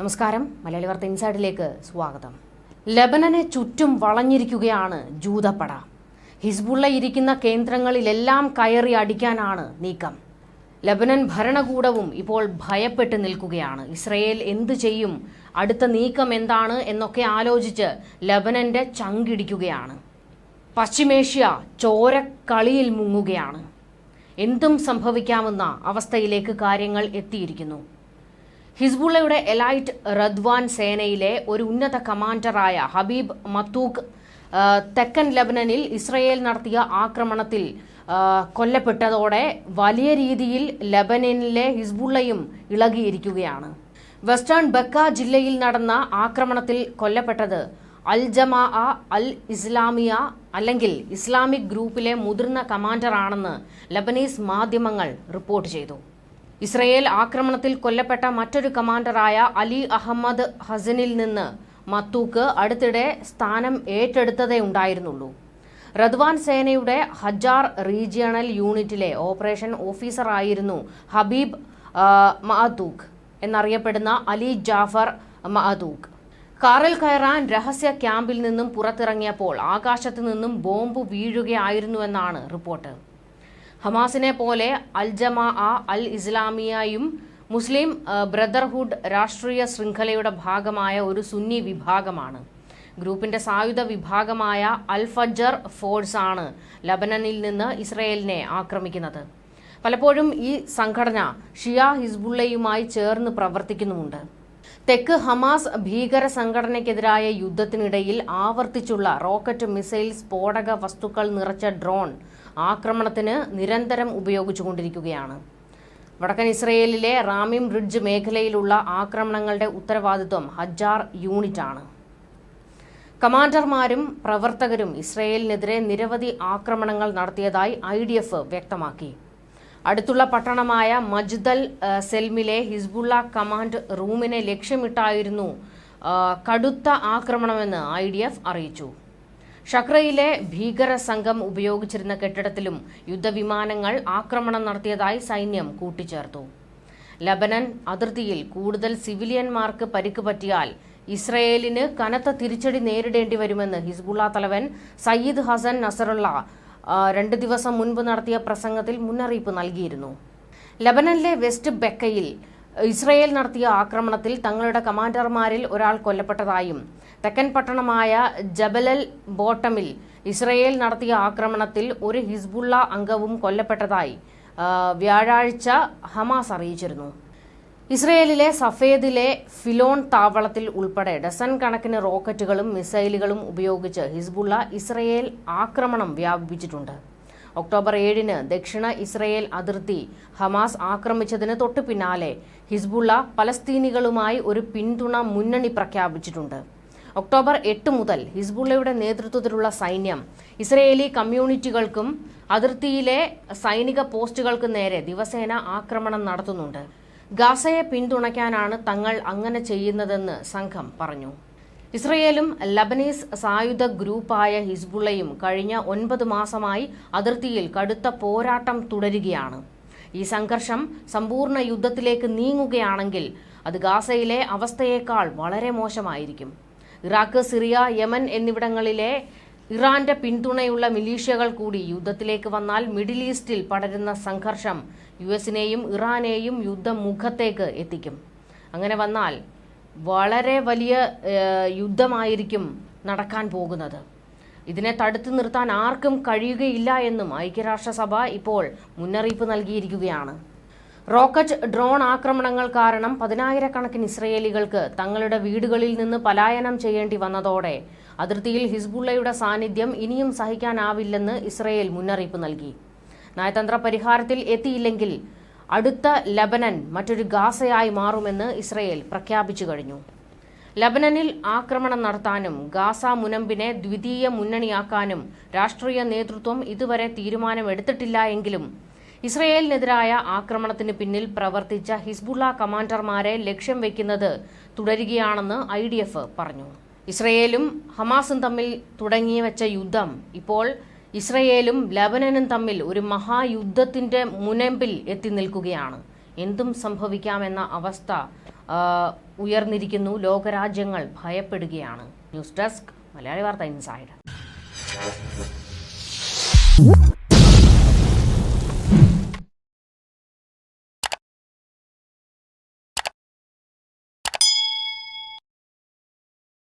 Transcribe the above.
നമസ്കാരം. മലയാളി വാർത്ത ഇൻസൈഡിലേക്ക് സ്വാഗതം. ലബനനെ ചുറ്റും വളഞ്ഞിരിക്കുകയാണ് ജൂതപ്പട. ഹിസ്ബുള്ള ഇരിക്കുന്ന കേന്ദ്രങ്ങളിലെല്ലാം കയറി അടിക്കാനാണ് നീക്കം. ലബനൻ ഭരണകൂടവും ഇപ്പോൾ ഭയപ്പെട്ട് നിൽക്കുകയാണ്. ഇസ്രയേൽ എന്തു ചെയ്യും? അടുത്ത നീക്കം എന്താണ്? എന്നൊക്കെ ആലോചിച്ച് ലബനന്റെ ചങ്കിടിക്കുകയാണ്. പശ്ചിമേഷ്യ ചോരക്കളിയിൽ മുങ്ങുകയാണ്. എന്തും സംഭവിക്കാമെന്ന അവസ്ഥയിലേക്ക് കാര്യങ്ങൾ എത്തിയിരിക്കുന്നു. ഹിസ്ബുള്ളയുടെ എലൈറ്റ് റദ്വാൻ സേനയിലെ ഒരു ഉന്നത കമാൻഡറായ ഹബീബ് മത്തൂഖ് തെക്കൻ ലബനനിൽ ഇസ്രയേൽ നടത്തിയ ആക്രമണത്തിൽ കൊല്ലപ്പെട്ടതോടെ വലിയ രീതിയിൽ ലബനനിലെ ഹിസ്ബുള്ളയും ഇളകിയിരിക്കുകയാണ്. വെസ്റ്റേൺ ബക്ക ജില്ലയിൽ നടന്ന ആക്രമണത്തിൽ കൊല്ലപ്പെട്ടത് അൽ ജമാ അൽ ഇസ്ലാമിയ അല്ലെങ്കിൽ ഇസ്ലാമിക് ഗ്രൂപ്പിലെ മുതിർന്ന കമാൻഡറാണെന്ന് ലബനീസ് മാധ്യമങ്ങൾ റിപ്പോർട്ട് ചെയ്തു. ഇസ്രയേൽ ആക്രമണത്തിൽ കൊല്ലപ്പെട്ട മറ്റൊരു കമാൻഡറായ അലി അഹമ്മദ് ഹസനിൽ നിന്ന് മത്തൂക്ക് അടുത്തിടെ സ്ഥാനം ഏറ്റെടുത്തതേ ഉണ്ടായിരുന്നുള്ളൂ. റദ്വാൻ സേനയുടെ ഹജാർ റീജിയണൽ യൂണിറ്റിലെ ഓപ്പറേഷൻ ഓഫീസറായിരുന്നു ഹബീബ് മഅദൂഖ് എന്നറിയപ്പെടുന്ന അലി ജാഫർ മഅദൂഖ്. കാറിൽ കയറാൻ രഹസ്യ ക്യാമ്പിൽ നിന്നും പുറത്തിറങ്ങിയപ്പോൾ ആകാശത്തു നിന്നും ബോംബ് വീഴുകയായിരുന്നുവെന്നാണ് റിപ്പോർട്ട്. ഹമാസിനെ പോലെ അൽ ജമാ അൽ ഇസ്ലാമിയയും മുസ്ലിം ബ്രദർഹുഡ് രാഷ്ട്രീയ ശൃംഖലയുടെ ഭാഗമായ ഒരു സുന്നി വിഭാഗമാണ്. ഗ്രൂപ്പിന്റെ സായുധ വിഭാഗമായ അൽ ഫജർ ഫോഴ്സ് ആണ് ലബനനിൽ നിന്ന് ഇസ്രയേലിനെ ആക്രമിക്കുന്നത്. പലപ്പോഴും ഈ സംഘടന ഷിയ ഹിസ്ബുള്ളയുമായി ചേർന്ന് പ്രവർത്തിക്കുന്നുമുണ്ട്. തെക്ക് ഹമാസ് ഭീകര സംഘടനയ്ക്കെതിരായ യുദ്ധത്തിനിടയിൽ ആവർത്തിച്ചുള്ള റോക്കറ്റ് മിസൈൽ സ്ഫോടക വസ്തുക്കൾ നിറച്ച ഡ്രോൺ ആക്രമണത്തിന് നിരന്തരം ഉപയോഗിച്ചുകൊണ്ടിരിക്കുകയാണ്. വടക്കൻ ഇസ്രയേലിലെ റാമിം റിഡ്ജ് മേഖലയിലുള്ള ആക്രമണങ്ങളുടെ ഉത്തരവാദിത്വം ഹജ്ജാർ യൂണിറ്റാണ്. കമാൻഡർമാരും പ്രവർത്തകരും ഇസ്രയേലിനെതിരെ നിരവധി ആക്രമണങ്ങൾ നടത്തിയതായി ഐ ഡി എഫ് വ്യക്തമാക്കി. അടുത്തുള്ള പട്ടണമായ മജ്ദൽ സെൽമിലെ ഹിസ്ബുള്ള കമാൻഡ് റൂമിനെ ലക്ഷ്യമിട്ടായിരുന്നു കടുത്ത ആക്രമണമെന്ന് ഐ അറിയിച്ചു. ഷക്രയിലെ ഭീകര സംഘം ഉപയോഗിച്ചിരുന്ന കെട്ടിടത്തിലും യുദ്ധവിമാനങ്ങൾ ആക്രമണം നടത്തിയതായി സൈന്യം കൂട്ടിച്ചേർത്തു. ലബനൻ അതിർത്തിയിൽ കൂടുതൽ സിവിലിയന്മാർക്ക് പരിക്ക് പറ്റിയാൽ ഇസ്രയേലിന് കനത്ത തിരിച്ചടി നേരിടേണ്ടി വരുമെന്ന് ഹിസ്ബുള്ള തലവൻ സയ്യിദ് ഹസൻ നസറുള്ള രണ്ട് ദിവസം മുൻപ് നടത്തിയ പ്രസംഗത്തിൽ മുന്നറിയിപ്പ് നൽകിയിരുന്നു. ലബനനിലെ വെസ്റ്റ് ബെക്കയിൽ ഇസ്രയേൽ നടത്തിയ ആക്രമണത്തിൽ തങ്ങളുടെ കമാൻഡർമാരിൽ ഒരാൾ കൊല്ലപ്പെട്ടതായും തെക്കൻ പട്ടണമായ ജബലൽ ബോട്ടമിൽ ഇസ്രയേൽ നടത്തിയ ആക്രമണത്തിൽ ഒരു ഹിസ്ബുള്ള അംഗവും കൊല്ലപ്പെട്ടതായി വ്യാഴാഴ്ച ഹമാസ് അറിയിച്ചിരുന്നു. ഇസ്രയേലിലെ സഫേദിലെ ഫിലോൺ താവളത്തിൽ ഉൾപ്പെടെ ഡസൻ കണക്കിന് റോക്കറ്റുകളും മിസൈലുകളും ഉപയോഗിച്ച് ഹിസ്ബുള്ള ഇസ്രയേൽ ആക്രമണം വ്യാപിപ്പിച്ചിട്ടുണ്ട്. ഒക്ടോബർ ഏഴിന് ദക്ഷിണ ഇസ്രയേൽ അതിർത്തി ഹമാസ് ആക്രമിച്ചതിന് തൊട്ടു പിന്നാലെ ഹിസ്ബുള്ള പലസ്തീനികളുമായി ഒരു പിന്തുണ മുന്നണി പ്രഖ്യാപിച്ചിട്ടുണ്ട്. ഒക്ടോബർ എട്ട് മുതൽ ഹിസ്ബുള്ളയുടെ നേതൃത്വത്തിലുള്ള സൈന്യം ഇസ്രയേലി കമ്മ്യൂണിറ്റികൾക്കും അതിർത്തിയിലെ സൈനിക പോസ്റ്റുകൾക്കും നേരെ ദിവസേന ആക്രമണം നടത്തുന്നുണ്ട്. ഗാസയെ പിന്തുണയ്ക്കാനാണ് തങ്ങൾ അങ്ങനെ ചെയ്യുന്നതെന്ന് സംഘം പറഞ്ഞു. ഇസ്രയേലും ലബനീസ് സായുധ ഗ്രൂപ്പായ ഹിസ്ബുള്ളയും കഴിഞ്ഞ ഒൻപത് മാസമായി അതിർത്തിയിൽ കടുത്ത പോരാട്ടം തുടരുകയാണ്. ഈ സംഘർഷം സമ്പൂർണ യുദ്ധത്തിലേക്ക് നീങ്ങുകയാണെങ്കിൽ അത് ഗാസയിലെ അവസ്ഥയേക്കാൾ വളരെ മോശമായിരിക്കും. ഇറാഖ് സിറിയ യമൻ എന്നിവിടങ്ങളിലെ ഇറാന്റെ പിന്തുണയുള്ള മിലീഷ്യകൾ കൂടി യുദ്ധത്തിലേക്ക് വന്നാൽ മിഡിൽ ഈസ്റ്റിൽ പടരുന്ന സംഘർഷം യു എസിനെയും ഇറാനെയും യുദ്ധമുഖത്തേക്ക് എത്തിക്കും. അങ്ങനെ വന്നാൽ വളരെ വലിയ യുദ്ധമായിരിക്കും നടക്കാൻ പോകുന്നത്. ഇതിനെ തടുത്തു നിർത്താൻ ആർക്കും കഴിയുകയില്ല എന്നും ഐക്യരാഷ്ട്രസഭ ഇപ്പോൾ മുന്നറിയിപ്പ് നൽകിയിരിക്കുകയാണ്. റോക്കറ്റ് ഡ്രോൺ ആക്രമണങ്ങൾ കാരണം പതിനായിരക്കണക്കിന് ഇസ്രയേലികൾക്ക് തങ്ങളുടെ വീടുകളിൽ നിന്ന് പലായനം ചെയ്യേണ്ടി വന്നതോടെ അതിർത്തിയിൽ ഹിസ്ബുള്ളയുടെ സാന്നിധ്യം ഇനിയും സഹിക്കാനാവില്ലെന്ന് ഇസ്രയേൽ മുന്നറിയിപ്പ് നൽകി. നയതന്ത്ര പരിഹാരത്തിൽ എത്തിയില്ലെങ്കിൽ അടുത്ത ലബനൻ മറ്റൊരു ഗാസയായി മാറുമെന്ന് ഇസ്രയേൽ പ്രഖ്യാപിച്ചു കഴിഞ്ഞു. ലബനനിൽ ആക്രമണം നടത്താനും ഗാസ മുനമ്പിനെ ദ്വിതീയ മുന്നണിയാക്കാനും രാഷ്ട്രീയ നേതൃത്വം ഇതുവരെ തീരുമാനമെടുത്തിട്ടില്ല എങ്കിലും ഇസ്രയേലിനെതിരായ ആക്രമണത്തിന് പിന്നിൽ പ്രവർത്തിച്ച ഹിസ്ബുള്ള കമാൻഡർമാരെ ലക്ഷ്യം വെക്കുന്നത് തുടരുകയാണെന്ന് ഐ പറഞ്ഞു. ഇസ്രയേലും ഹമാസും തമ്മിൽ തുടങ്ങി വെച്ച യുദ്ധം ഇപ്പോൾ ഇസ്രയേലും ലബനനും തമ്മിൽ ഒരു മഹായുദ്ധത്തിന്റെ മുനമ്പിൽ എത്തി നിൽക്കുകയാണ്. എന്തും സംഭവിക്കാമെന്ന അവസ്ഥ ഉയർന്നിരിക്കുന്നു. ലോകരാജ്യങ്ങൾ ഭയപ്പെടുകയാണ്. ന്യൂസ് ഡെസ്ക് മലയാളി വാർത്ത ഇൻസൈഡ്.